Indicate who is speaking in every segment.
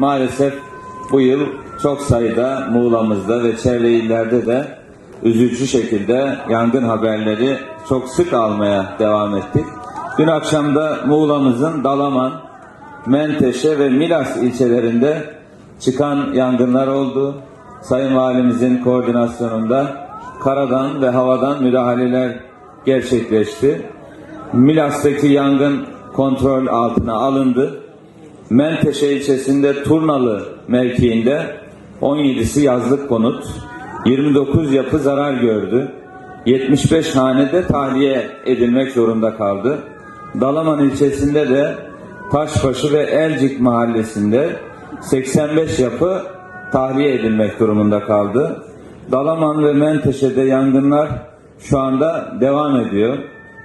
Speaker 1: Maalesef bu yıl çok sayıda Muğla'mızda ve çevre illerde de üzücü şekilde yangın haberleri çok sık almaya devam ettik. Dün akşam da Muğla'mızın Dalaman, Menteşe ve Milas ilçelerinde çıkan yangınlar oldu. Sayın Valimizin koordinasyonunda karadan ve havadan müdahaleler gerçekleşti. Milas'taki yangın kontrol altına alındı. Menteşe ilçesinde Turnalı mevkiinde 17'si yazlık konut, 29 yapı zarar gördü. 75 hanede tahliye edilmek zorunda kaldı. Dalaman ilçesinde de Taşbaşı ve Elcik mahallesinde 85 yapı tahliye edilmek durumunda kaldı. Dalaman ve Menteşe'de yangınlar şu anda devam ediyor.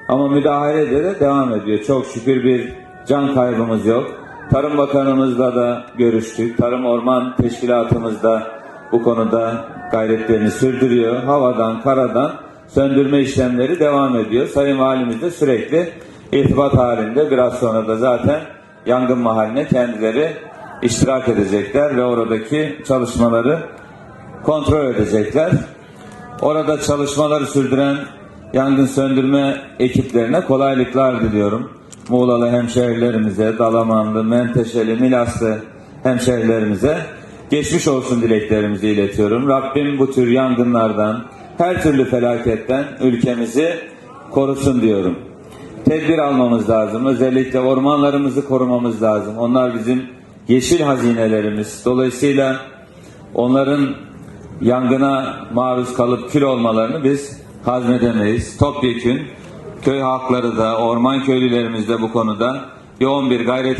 Speaker 1: Ama müdahalede de devam ediyor. Çok şükür bir can kaybımız yok. Tarım Bakanımızla da görüştük. Tarım Orman Teşkilatımız da bu konuda gayretlerini sürdürüyor. Havadan, karadan söndürme işlemleri devam ediyor. Sayın Valimiz de sürekli irtibat halinde. Biraz sonra da zaten yangın mahalline kendileri iştirak edecekler ve oradaki çalışmaları kontrol edecekler. Orada çalışmaları sürdüren yangın söndürme ekiplerine kolaylıklar diliyorum. Muğlalı hemşehrilerimize, Dalamanlı, Menteşeli, Milaslı hemşehrilerimize geçmiş olsun dileklerimizi iletiyorum. Rabbim bu tür yangınlardan, her türlü felaketten ülkemizi korusun diyorum. Tedbir almamız lazım. Özellikle ormanlarımızı korumamız lazım. Onlar bizim yeşil hazinelerimiz. Dolayısıyla onların yangına maruz kalıp kül olmalarını biz hazmedemeyiz. Topyekün köy halkları da orman köylülerimiz de bu konuda yoğun bir gayret